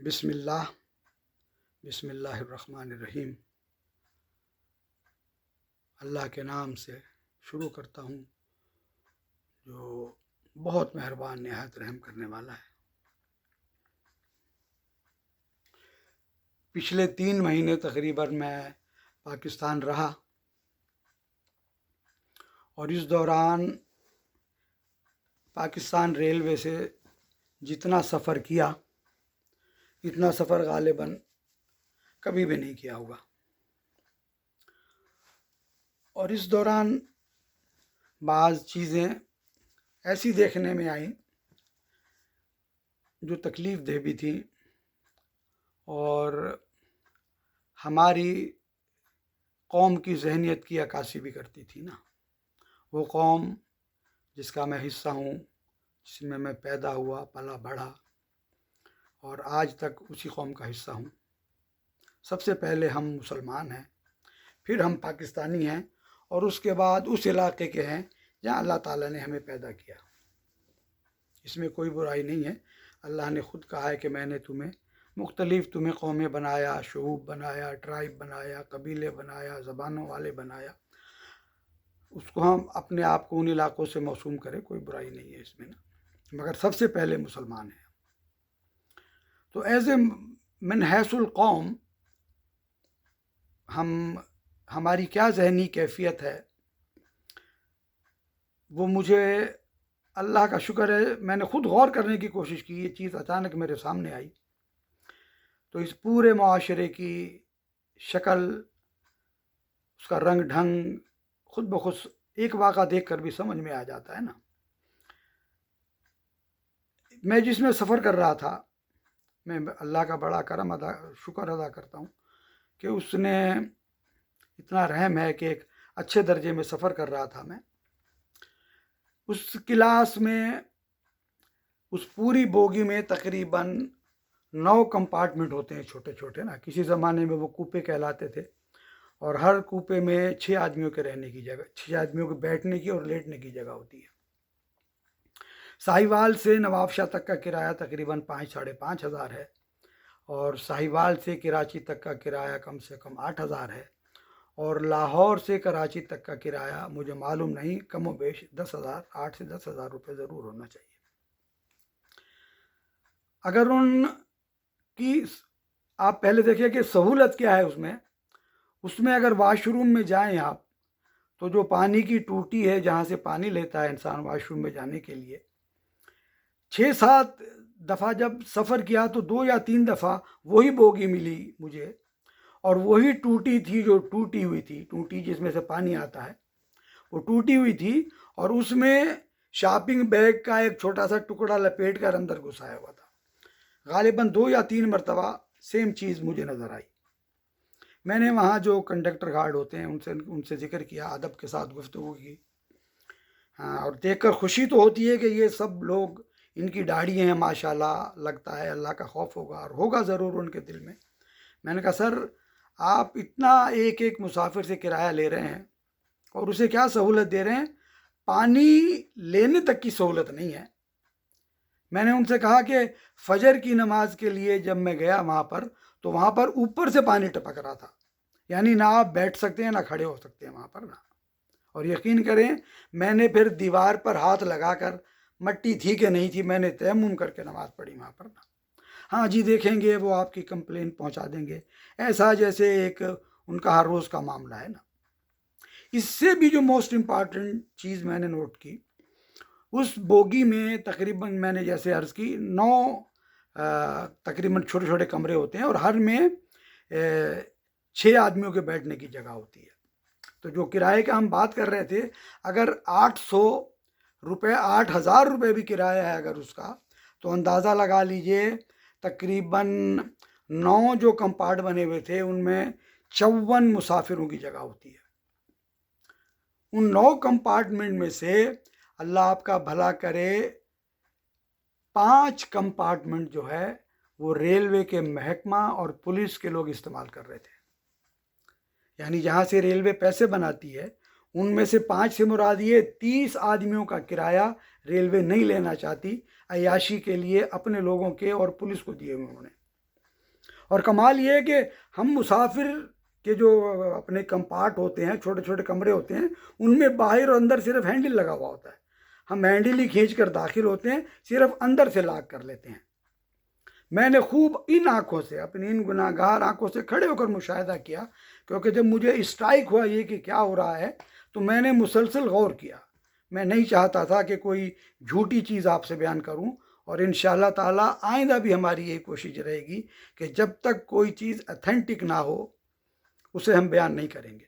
बिस्मिल्लाह, बिस्मिल्लाहिर्रहमानिर्रहीम। अल्लाह के नाम से शुरू करता हूँ, जो बहुत मेहरबान, नहायत रहम करने वाला है। पिछले तीन महीने तकरीबन मैं पाकिस्तान रहा और इस दौरान पाकिस्तान रेलवे से जितना सफ़र किया इतना सफ़र गालिबन कभी भी नहीं किया होगा। और इस दौरान बाज़ चीज़ें ऐसी देखने में आई जो तकलीफ़ दे भी थी और हमारी कौम की जहनीत की अक्सी भी करती थी ना। वो कौम जिसका मैं हिस्सा हूँ, जिसमें मैं पैदा हुआ, पला बढ़ा और आज तक उसी कौम का हिस्सा हूँ। सबसे पहले हम मुसलमान हैं, फिर हम पाकिस्तानी हैं और उसके बाद उस इलाके के हैं जहाँ अल्लाह ताला ने हमें पैदा किया। इसमें कोई बुराई नहीं है। अल्लाह ने ख़ुद कहा है कि मैंने तुम्हें मुख्तलिफ़ तुम्हें कौमें बनाया शूब बनाया, ट्राइब बनाया, कबीले बनाया, ज़बानों वाले बनाया। उसको हम अपने आप को उन इलाकों से मौसूम करें, कोई बुराई नहीं है इसमें ना। मगर सबसे पहले मुसलमान हैं। तो एज ए मन हैसुल कौम हम, हमारी क्या जहनी कैफियत है? वो मुझे अल्लाह का शुक्र है, मैंने ख़ुद गौर करने की कोशिश की, ये चीज़ अचानक मेरे सामने आई। तो इस पूरे माशरे की शक्ल, उसका रंग ढंग खुद ब खुद एक वाक़ा देख कर भी समझ में आ जाता है ना। मैं जिसमें सफ़र कर रहा था मैं अल्लाह का बड़ा करम अदा, शुक्र अदा करता हूँ कि उसने इतना रहम है कि एक अच्छे दर्जे में सफ़र कर रहा था मैं। उस क्लास में, उस पूरी बोगी में तकरीबन नौ कंपार्टमेंट होते हैं छोटे छोटे ना? किसी ज़माने में वो कूपे कहलाते थे और हर कूपे में छः आदमियों के रहने की जगह छः आदमियों के बैठने की और लेटने की जगह होती है। साहिवाल से नवाबशाह तक का किराया तकरीबन पाँच, साढ़े पाँच हज़ार है और साहिवाल से कराची तक का किराया कम से कम आठ हज़ार है और लाहौर से कराची तक का किराया मुझे मालूम नहीं, कम बेश दस हज़ार, आठ से दस हज़ार रुपये ज़रूर होना चाहिए। अगर उन की आप पहले देखिए कि सहूलत क्या है उसमें उसमें अगर वाशरूम में जाएँ आप तो जो पानी की टूटी है, जहाँ से पानी लेता है इंसान वाशरूम में जाने के लिए छः सात दफ़ा जब सफ़र किया तो दो या तीन दफ़ा वही बोगी मिली मुझे और वही टूटी थी जो टूटी हुई थी, टूटी जिसमें से पानी आता है, वो टूटी हुई थी और उसमें शॉपिंग बैग का एक छोटा सा टुकड़ा लपेट कर अंदर घुसाया हुआ था। गालिबा दो या तीन मरतबा सेम चीज़ मुझे नज़र आई। मैंने वहाँ जो कंडक्टर गार्ड होते हैं, उनसे उनसे ज़िक्र किया अदब के साथ गुफ्तु की। हाँ और देखकर खुशी तो होती है कि ये सब लोग इनकी दाढ़ी हैं, माशाल्लाह, लगता है अल्लाह का खौफ होगा और होगा ज़रूर उनके दिल में। मैंने कहा, सर, आप इतना एक एक मुसाफिर से किराया ले रहे हैं और उसे क्या सहूलत दे रहे हैं? पानी लेने तक की सहूलत नहीं है। मैंने उनसे कहा कि फजर की नमाज़ के लिए जब मैं गया वहाँ पर तो वहाँ पर ऊपर से पानी टपक रहा था। यानी ना आप बैठ सकते हैं, ना खड़े हो सकते हैं वहाँ पर ना। और यकीन करें, मैंने फिर दीवार पर हाथ लगाकर मट्टी थी कि नहीं थी, मैंने तयम करके नमाज़ पढ़ी वहाँ पर ना। हाँ जी, देखेंगे, वो आपकी कंप्लेन पहुँचा देंगे। ऐसा जैसे एक, उनका हर रोज़ का मामला है ना। इससे भी जो मोस्ट इंपॉर्टेंट चीज़ मैंने नोट की, उस बोगी में तकरीबन मैंने जैसे अर्ज़ की, नौ तकरीबन छोटे छोटे कमरे होते हैं और हर में छः आदमियों के बैठने की जगह होती है। तो जो किराए का हम बात कर रहे थे, अगर आठ सौ रुपये आठ हज़ार रुपये भी किराया है अगर उसका तो अंदाज़ा लगा लीजिए, तकरीबन नौ जो कंपार्ट बने हुए थे, उनमें चौवन मुसाफिरों की जगह होती है। उन नौ कंपार्टमेंट में से अल्लाह आपका भला करे, पाँच कंपार्टमेंट जो है, वो रेलवे के महकमा और पुलिस के लोग इस्तेमाल कर रहे थे। यानी जहाँ से रेलवे पैसे बनाती है उनमें से पाँच से मुराद ये, तीस आदमियों का किराया रेलवे नहीं लेना चाहती अयाशी के लिए अपने लोगों के और पुलिस को दिए हुए उन्होंने। और कमाल ये है कि हम मुसाफिर के जो अपने कंपार्ट होते हैं छोटे छोटे कमरे होते हैं, उनमें बाहर और अंदर सिर्फ़ हैंडल लगा हुआ होता है। हम हैंडल ही खींच कर दाखिल होते हैं, सिर्फ़ अंदर से लाक कर लेते हैं। मैंने खूब इन आँखों से, अपनी इन गुनाहगार आँखों से खड़े होकर मुशाहिदा किया, क्योंकि जब मुझे स्ट्राइक हुआ ये कि क्या हो रहा है तो मैंने मुसलसल गौर किया। मैं नहीं चाहता था कि कोई झूठी चीज़ आपसे बयान करूँ और इन ताला आइंदा भी हमारी यही कोशिश रहेगी कि जब तक कोई चीज़ अथेंटिक ना हो, उसे हम बयान नहीं करेंगे।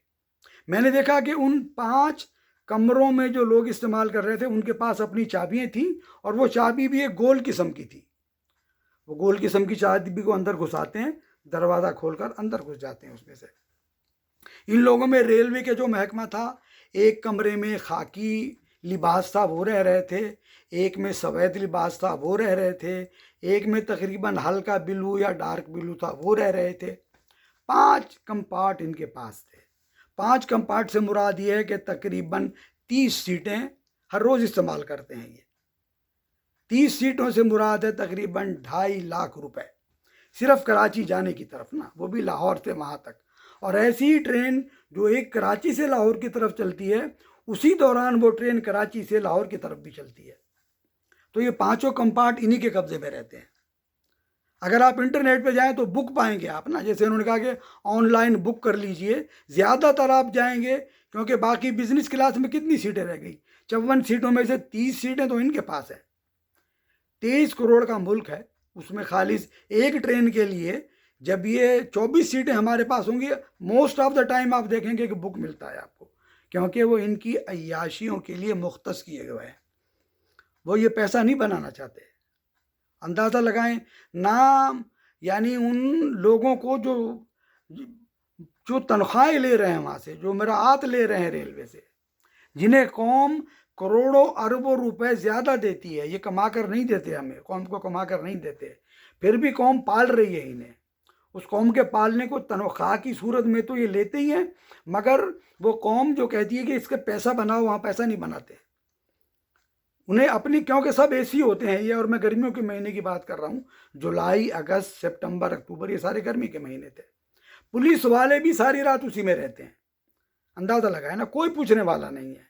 मैंने देखा कि उन पाँच कमरों में जो लोग इस्तेमाल कर रहे थे, उनके पास अपनी चाबियाँ थीं और वो चाबी भी एक गोल किस्म की थी। वो गोल किस्म की चाबी को अंदर घुसाते हैं, दरवाज़ा खोलकर अंदर घुस जाते हैं उसमें से। इन लोगों में रेलवे के जो महकमा था एक कमरे में खाकी लिबास था, वो रह रहे थे। एक में सफ़ेद लिबास था, वो रह रहे थे। एक में तकरीबन हल्का बिलू या डार्क बिलू था, वो रह रहे थे। पाँच कंपार्ट इनके पास थे। पाँच कंपार्ट से मुराद ये है कि तकरीबन तीस सीटें हर रोज़ इस्तेमाल करते हैं ये। तीस सीटों से मुराद है तकरीबन ढाई लाख रुपए। सिर्फ़ कराची जाने की तरफ़ ना, वो भी लाहौर से वहाँ तक। और ऐसी ट्रेन जो एक कराची से लाहौर की तरफ़ चलती है, उसी दौरान वो ट्रेन कराची से लाहौर की तरफ़ भी चलती है। तो ये पाँचों कंपार्ट इन्हीं के कब्जे में रहते हैं। अगर आप इंटरनेट पे जाएँ तो बुक पाएँगे आप ना। जैसे उन्होंने कहा कि ऑनलाइन बुक कर लीजिए। ज़्यादातर आप जाएँगे क्योंकि बाकी बिज़नेस क्लास में कितनी सीटें रह गई? चौवन सीटों में से तीस सीटें तो इनके पास है। तेईस करोड़ का मुल्क है। उसमें खालिश एक ट्रेन के लिए जब ये चौबीस सीटें हमारे पास होंगी मोस्ट ऑफ़ द टाइम आप देखेंगे कि बुक मिलता है आपको, क्योंकि वो इनकी अयाशियों के लिए मुख्त किए गए हैं। वो ये पैसा नहीं बनाना चाहते। अंदाज़ा लगाएँ, नाम, यानी उन लोगों को जो जो तनख्वाहें ले रहे हैं वहाँ से, जो मेरा आत ले रहे हैं रेलवे से, जिन्हें कौम करोड़ों अरबों रुपए ज़्यादा देती है, ये कमा कर नहीं देते हमें, कौम को कमा कर नहीं देते। फिर भी कौम पाल रही है इन्हें। उस कौम के पालने को तनख्वाह की सूरत में तो ये लेते ही हैं, मगर वो कौम जो कहती है कि इसके पैसा बनाओ, वहाँ पैसा नहीं बनाते। उन्हें अपनी क्योंकि सब एसी होते हैं? ये और मैं गर्मियों के महीने की बात कर रहा हूँ। जुलाई, अगस्त, सितंबर, अक्टूबर, ये सारे गर्मी के महीने थे। पुलिस वाले भी सारी रात उसी में रहते हैं। अंदाज़ा लगाए ना, कोई पूछने वाला नहीं है।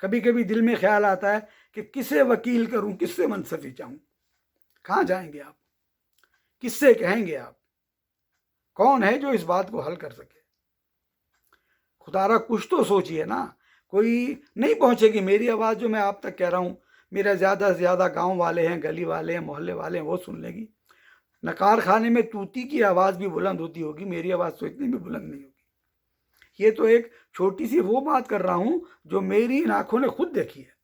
कभी कभी दिल में ख्याल आता है कि किसे वकील करूँ, किससे मनसफी चाहूँ? कहाँ जाएँगे आप? किससे कहेंगे आप? कौन है जो इस बात को हल कर सके? खुदारा, कुछ तो सोचिए ना। कोई नहीं पहुंचेगी, मेरी आवाज़ जो मैं आप तक कह रहा हूँ, मेरा ज़्यादा से ज़्यादा गाँव वाले हैं, गली वाले हैं, मोहल्ले वाले हैं, वो सुन लेगी। नकार खाने में तूती की आवाज़ भी बुलंद होती होगी, मेरी आवाज़ तो इतनी भी बुलंद नहीं होगी। ये तो एक छोटी सी वो बात कर रहा हूँ, जो मेरी इन आँखों ने खुद देखी है।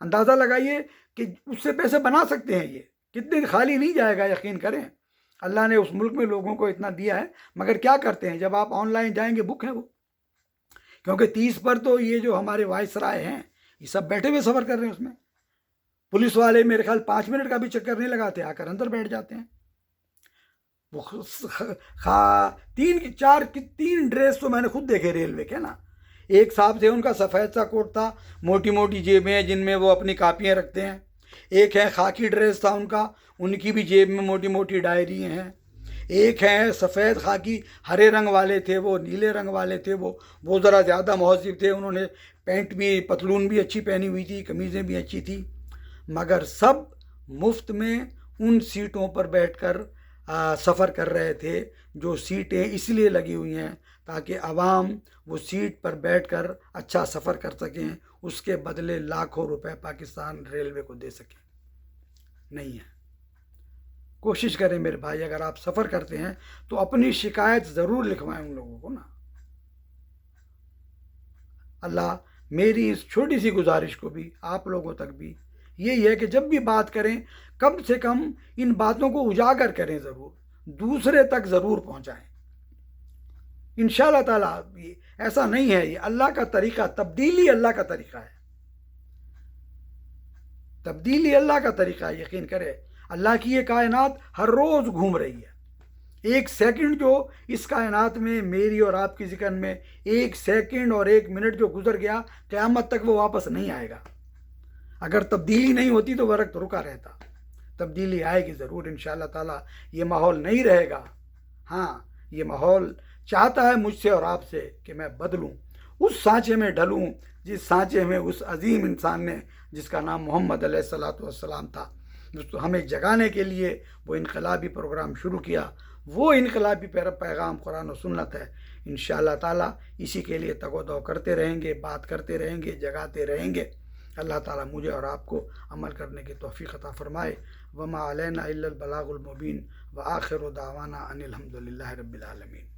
अंदाज़ा लगाइए कि उससे पैसे बना सकते हैं ये। कितने खाली नहीं जाएगा, यकीन करें। अल्लाह ने उस मुल्क में लोगों को इतना दिया है, मगर क्या करते हैं? जब आप ऑनलाइन जाएँगे बुक है वो। क्योंकि तीस पर तो ये जो हमारे वाइस राय हैं, ये सब बैठे हुए सफ़र कर रहे हैं उसमें। पुलिस वाले मेरे ख्याल पाँच मिनट का भी चक्कर नहीं लगाते, आकर अंदर बैठ जाते हैं। खा तीन की, चार की, तीन ड्रेस तो मैंने खुद देखे रेलवे के ना? एक साहब थे, उनका सफ़ेद सा कोट था मोटी मोटी जेबें जिनमें वो अपनी कापियाँ रखते हैं। एक है खाकी ड्रेस था उनका, उनकी भी जेब में मोटी मोटी डायरी हैं। एक हैं सफ़ेद खाकी, हरे रंग वाले थे वो, नीले रंग वाले थे वो वो ज़रा ज़्यादा महजिब थे, उन्होंने पैंट भी, पतलून भी अच्छी पहनी हुई थी, कमीज़ें भी अच्छी थी। मगर सब मुफ़्त में उन सीटों पर बैठकर सफ़र कर रहे थे, जो सीटें इसलिए लगी हुई हैं ताकि आवाम वो सीट पर बैठकर अच्छा सफ़र कर सकें। उसके बदले लाखों रुपए पाकिस्तान रेलवे को दे सकें। नहीं है। कोशिश करें मेरे भाई, अगर आप सफ़र करते हैं तो अपनी शिकायत ज़रूर लिखवाएँ उन लोगों को ना। अल्लाह, मेरी इस छोटी सी गुजारिश को भी, आप लोगों तक भी यही है कि जब भी बात करें, कम से कम इन बातों को उजागर करें ज़रूर, दूसरे तक ज़रूर पहुंचाएँ। इन ताला ऐसा नहीं है, ये अल्लाह का तरीका, तब्दीली अल्लाह का तरीका है। तब्दीली अल्लाह का तरीका है, यकीन करे। अल्लाह की ये कायनात हर रोज़ घूम रही है। एक सेकंड जो इस कायनात में, मेरी और आपकी ज़िक्र में, एक सेकंड और एक मिनट जो गुजर गया, क़यामत तक वो वापस नहीं आएगा। अगर तब्दीली नहीं होती तो वरक्त रुका रहता। तब्दीली आएगी ज़रूर इन ताला, ये माहौल नहीं रहेगा। हाँ ये माहौल चाहता है मुझसे और आपसे कि मैं बदलूं, उस सांचे में ढलूं, जिस सांचे में उस अजीम इंसान ने, जिसका नाम मोहम्मद सलाम था। दोस्तों, हमें जगाने के लिए वो इनकलाबी प्रोग्राम शुरू किया। वो इनकलाबी पैगाम, कुरान और सुन्नत है। इन ताला इसी के लिए तगोदो करते रहेंगे, बात करते रहेंगे, जगाते रहेंगे। अल्लाह ताला मुझे और आपको अमल करने की तोफ़ी अता फ़रमाए। वमा अलैना बलागुल व आखिर दावाना अनिल रब्बिल आलमीन।